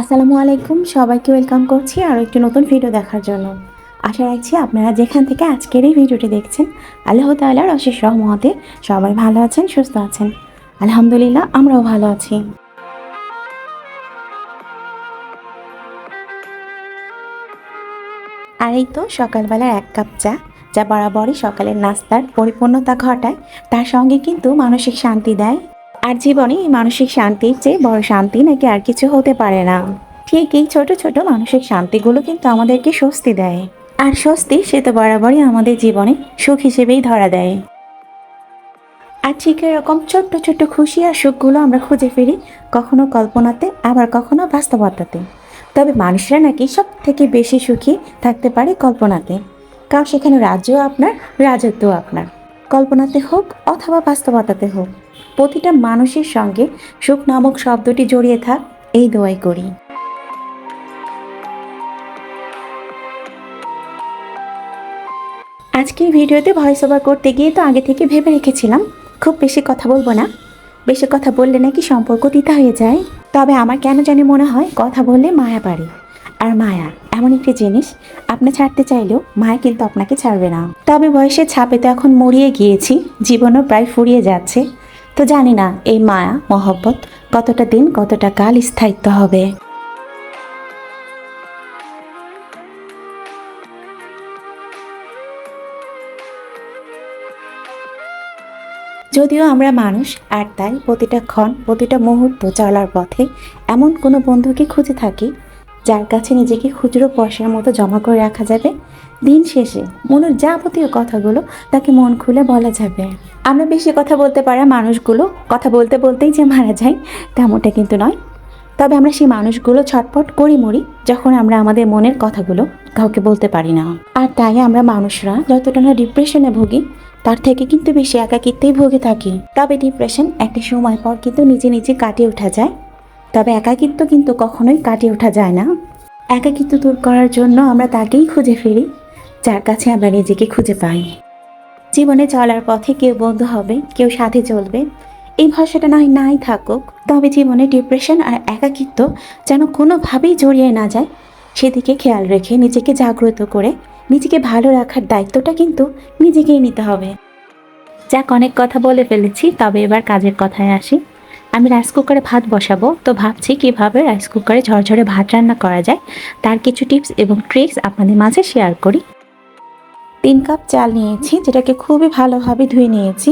আসসালামু আলাইকুম, সবাইকে ওয়েলকাম করছি আরও একটি নতুন ভিডিও দেখার জন্য। আশা রাখছি আপনারা যেখান থেকে আজকের এই ভিডিওটি দেখছেন, আল্লাহ তাআলার অশেষ রহমতে সবাই ভালো আছেন, সুস্থ আছেন। আলহামদুলিল্লাহ, আমরাও ভালো আছি। আর এই তো সকালবেলার এক কাপ চা, যা বরাবরই সকালের নাস্তার পরিপূর্ণতা ঘটায়, তার সঙ্গে কিন্তু মানসিক শান্তি দেয়। আর জীবনে মানসিক শান্তির চেয়ে বড় শান্তি নাকি আর কিছু হতে পারে না। ঠিক এই ছোট ছোট মানসিক শান্তিগুলো কিন্তু আমাদেরকে স্বস্তি দেয়। আর স্বস্তি সে তো বরাবরই আমাদের জীবনে সুখ হিসেবেই ধরা দেয়। আর ঠিক এরকম ছোট্ট ছোট্ট খুশি আর সুখগুলো আমরা খুঁজে ফিরি কখনো কল্পনাতে, আবার কখনো বাস্তবতাতে। তবে মানুষরা নাকি সব থেকে বেশি সুখী থাকতে পারে কল্পনাতে। কারণ সেখানে রাজ্য আপনার, রাজত্ব আপনার। কল্পনাতে হোক অথবা বাস্তবতাতে হোক, প্রতিটা মানুষের সঙ্গে সুখ নামক শব্দটি জড়িয়ে থাক, এই দোয়াই করি। আজকের ভিডিওতে ভয়েস ওভার করতে গিয়ে তো আগে থেকে ভেবে রেখেছিলাম, খুব বেশি কথা বলব না। বেশি কথা বললে নাকি সম্পর্ক তিতা হয়ে যায়। তবে আমার কেন জানি মনে হয়, কথা বললে মায়া বাড়ে। আর মায়া, এমন একটি জিনিস আপনি ছাড়তে চাইলেও মায়া কিন্তু আপনাকে ছাড়বে না। তবে বয়সের ছাপে তো এখন মরিয়ে গিয়েছি, জীবনও প্রায় ফুরিয়ে যাচ্ছে। তো জানি না, এই মায়া, মহব্বত কতটা দিন, কতটা কাল স্থায়িত্ব হবে। যদিও আমরা মানুষ, আর তাই প্রতিটা ক্ষণ, প্রতিটা মুহূর্ত চলার পথে এমন কোনো বন্ধুকে খুঁজে থাকি যার কাছে নিজেকে খুচরো পয়সার মতো জমা করে রাখা যাবে, দিন শেষে মনের যাবতীয় কথাগুলো তাকে মন খুলে বলা যাবে। আমরা বেশি কথা বলতে পারা মানুষগুলো, কথা বলতে বলতেই যে মারা যায়, তেমনটা কিন্তু নয়। তবে আমরা সেই মানুষগুলো ছটপট করি মরি, যখন আমরা আমাদের মনের কথাগুলো কাউকে বলতে পারি না। আর তাই আমরা মানুষরা যতটা না ডিপ্রেশনে ভুগি, তার থেকে কিন্তু বেশি একাকিত্বেই ভুগে থাকি। তবে ডিপ্রেশন একটা সময় পর কিন্তু নিজে নিজে কাটিয়ে ওঠা যায়। তবে একাকিত্ব কিন্তু কখনোই কাটিয়ে ওঠা যায় না। একাকিত্ব দূর করার জন্য আমরা তাকেই খুঁজে ফিরি যার কাছে আমরা নিজেকে খুঁজে পাই। জীবনে চলার পথে কেউ বন্ধু হবে, কেউ সাথে চলবে, এই ভাষাটা নয় নাই থাকুক। তবে জীবনে ডিপ্রেশন আর একাকিত্ব যেন কোনোভাবেই জড়িয়ে না যায়, সেদিকে খেয়াল রেখে নিজেকে জাগ্রত করে নিজেকে ভালো রাখার দায়িত্বটা কিন্তু নিজেকেই নিতে হবে। যাক, অনেক কথা বলে ফেলেছি, তবে এবার কাজের কথায় আসি। আমি রাইস কুকারে ভাত বসাবো। তো ভাবছি কীভাবে রাইস কুকারে ঝরঝরে ভাত রান্না করা যায়, তার কিছু টিপস এবং ট্রিক্স আপনাদের মাঝে শেয়ার করি। তিন কাপ চাল নিয়েছি, যেটাকে খুবই ভালোভাবে ধুয়ে নিয়েছি।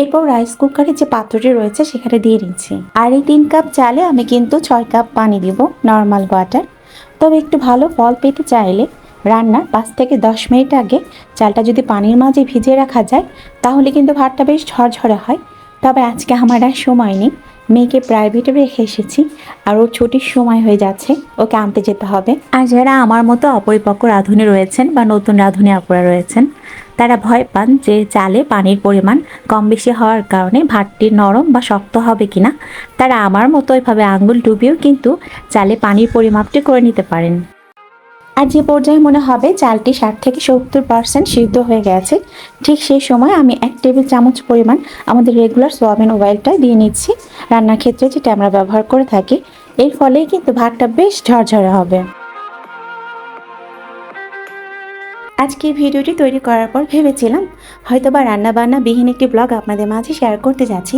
এরপর রাইস কুকারে যে পাত্রটি রয়েছে, সেখানে দিয়ে দিচ্ছি। আর এই তিন কাপ চালে আমি কিন্তু ছয় কাপ পানি দিব নর্মাল ওয়াটার তবে একটু ভালো ফল পেতে চাইলে রান্নার পাঁচ থেকে দশ মিনিট আগে চালটা যদি পানির মাঝে ভিজিয়ে রাখা যায়, তাহলে কিন্তু ভাতটা বেশ ঝরঝরে হয়। তবে আজকে আমার আর সময় নেই মেয়েকে প্রাইভেটে রেখে এসেছি আর ওর ছুটির সময় হয়ে যাচ্ছে, ওকে আনতে যেতে হবে। আর যারা আমার মতো অপরিপক্ক রাঁধুনি রয়েছেন বা নতুন রাঁধুনি আপুরা রয়েছেন, তারা ভয় পান যে চালে পানির পরিমাণ কম বেশি হওয়ার কারণে ভাতটি নরম বা শক্ত হবে কিনা। তারা আমার মতো ওইভাবে আঙ্গুল ডুবিয়েও কিন্তু চালে পানির পরিমাপটি করে নিতে পারেন। আর যে পর্যায়ে মনে হবে চালটি ষাট থেকে সত্তর পার্সেন্ট সিদ্ধ হয়ে গেছে, ঠিক সেই সময় আমি এক টেবিল চামচ পরিমাণ আমাদের রেগুলার সোয়াবিন অয়েলটা দিয়ে নিচ্ছি। রান্নার ক্ষেত্রে যেটা আমরা ব্যবহার করে থাকি, এর ফলেই কিন্তু ভাতটা বেশ ঝরঝরে হবে। আজকে ভিডিওটি তৈরি করার পর ভেবেছিলাম হয়তো বা রান্নাবান্না বিহীন একটি ব্লগ আপনাদের মাঝে শেয়ার করতে যাচ্ছি,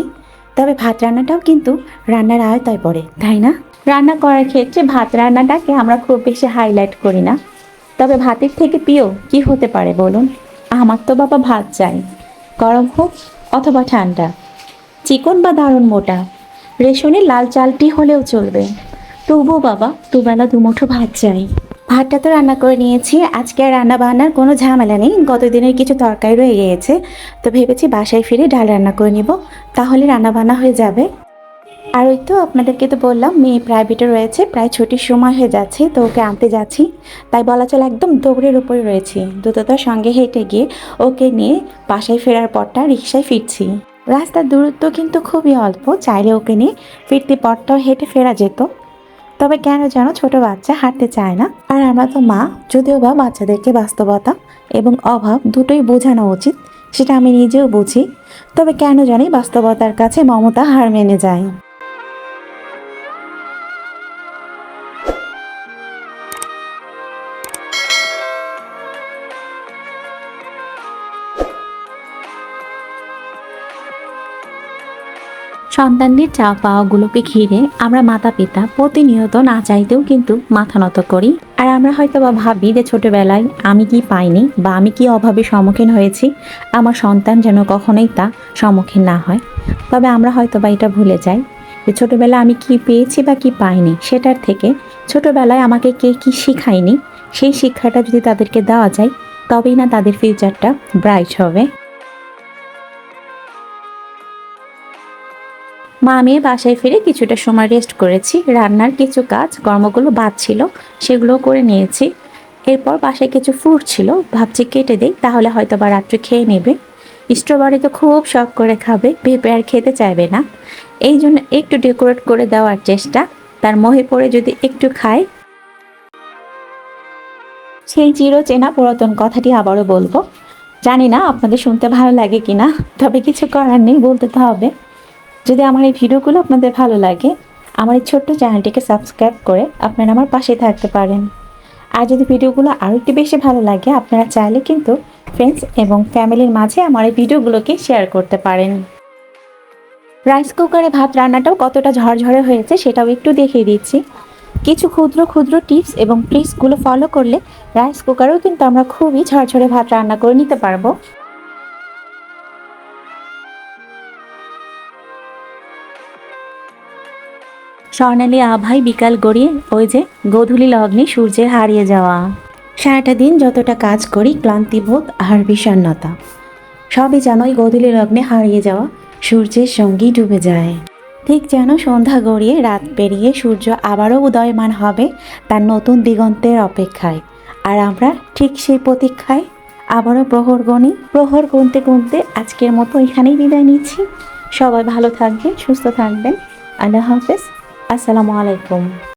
তবে ভাত রান্নাটাও কিন্তু রান্নার আয়তায় পড়ে, তাই না? রান্না করার ক্ষেত্রে ভাত রান্নাটাকে আমরা খুব বেশি হাইলাইট করি না। তবে ভাতের থেকে প্রিয় কি হতে পারে বলুন? আমার তো বাবা ভাত চাই, গরম হোক অথবা ঠান্ডা। চিকন বা দারুণ মোটা, রেশনের লাল চালটি হলেও চলবে। তবুও বাবা, দুবেলা দুমুঠো ভাত চাই। ভাতটা তো রান্না করে নিয়েছি, আজকে আর রান্না বান্নার কোনো ঝামেলা নেই গত দিনের কিছু তরকারি রয়ে গিয়েছে। তো ভেবেছি বাসায় ফিরে ডাল রান্না করে নিব, তাহলে রান্না বান্না হয়ে যাবে। আর ওই তো আপনাদেরকে তো বললাম, মেয়ে প্রাইভেটে রয়েছে, প্রায় ছুটির সময় হয়ে যাচ্ছে, তো ওকে আনতে যাচ্ছি। তাই বলা চলে একদম দৌড়ের উপরে রয়েছি। দ্রুততার সঙ্গে হেঁটে গিয়ে ওকে নিয়ে বাসায় ফেরার পরটা রিক্সায় ফিরছি। রাস্তার দূরত্ব কিন্তু খুবই অল্প, চাইলে ওকে নিয়ে ফিরতে পরটাও হেঁটে ফেরা যেত। তবে কেন যেন ছোট বাচ্চা হাঁটতে চায় না। আর আমরা তো মা, যদিও বা বাচ্চাদেরকে বাস্তবতা এবং অভাব দুটোই বোঝানো উচিত, সেটা আমি নিজেও বুঝি। তবে কেন জানি বাস্তবতার কাছে মমতা হার মেনে যায়। সন্তানদের চা পাওয়াগুলোকে ঘিরে আমরা মাতা পিতা প্রতিনিয়ত না চাইতেও কিন্তু মাথা নত করি। আর আমরা হয়তো বা ভাবি যে ছোটবেলায় আমি কি পাইনি বা আমি কি অভাবে সম্মুখীন হয়েছি, আমার সন্তান যেন কখনোই তা সম্মুখীন না হয়। তবে আমরা হয়তো বা এটা ভুলে যাই যে ছোটবেলায় আমি কি পেয়েছি বা কি পাইনি, সেটার থেকে ছোটবেলায় আমাকে কে কি শিখায়নি, সেই শিক্ষাটা যদি তাদেরকে দেওয়া যায়, তবেই না তাদের ফিউচারটা ব্রাইট হবে। মা আমি বাসায় ফিরে কিছুটা সময় রেস্ট করেছি। রান্নার কিছু কাজ, কর্মগুলো বাদ ছিল, সেগুলো করে নিয়েছি। এরপর বাসায় কিছু ফ্রুট ছিল, ভাবছি কেটে দিই, তাহলে হয়তো বা রাত্রে খেয়ে নেবে। স্ট্রবেরি তো খুব শখ করে খাবে পেঁপে আর খেতে চাইবে না। এই জন্য একটু ডেকোরেট করে দেওয়ার চেষ্টা, তার মহে পড়ে যদি একটু খায় সেই চির চেনা পুরাতন কথাটি আবারও বলব। জানি না আপনাদের শুনতে ভালো লাগে কিনা, তবে কিছু করার নেই, বলতে তো হবে। যদি আমার এই ভিডিওগুলো আপনাদের ভালো লাগে, আমার এই ছোট্ট চ্যানেলটিকে সাবস্ক্রাইব করে আপনারা আমার পাশে থাকতে পারেন। আর যদি ভিডিওগুলো আরও একটু বেশি ভালো লাগে, আপনারা চাইলে কিন্তু ফ্রেন্ডস এবং ফ্যামিলির মাঝে আমার এই ভিডিওগুলোকে শেয়ার করতে পারেন। রাইস কুকারে ভাত রান্নাটাও কতটা ঝরঝরে হয়েছে সেটাও একটু দেখিয়ে দিচ্ছি। কিছু ক্ষুদ্র ক্ষুদ্র টিপস এবং ট্রিক্সগুলো ফলো করলে রাইস কুকারেও কিন্তু আমরা খুবই ঝরঝরে ভাত রান্না করে নিতে পারব। স্বর্ণালী আভাই বিকাল গড়িয়ে ওই যে গোধূলি লগ্নে সূর্যের হারিয়ে যাওয়া। সারাটা দিন যতটা কাজ করি ক্লান্তিবোধ আর বিষণ্ণতা। সবই যেন ওই গোধূলি লগ্নে হারিয়ে যাওয়া, সূর্যের সঙ্গী ডুবে যায়। ঠিক যেন সন্ধ্যা গড়িয়ে রাত পেরিয়ে সূর্য আবারও উদয়মান হবে তার নতুন দিগন্তের অপেক্ষায়। আর আমরা ঠিক সেই প্রতীক্ষায় আবারও প্রহর গণি, প্রহর গুনতে গুনতে আজকের মতো এখানেই বিদায় নিচ্ছি। সবাই ভালো থাকবেন, সুস্থ থাকবেন। আল্লাহ হাফেজ। আসসালামু আলাইকুম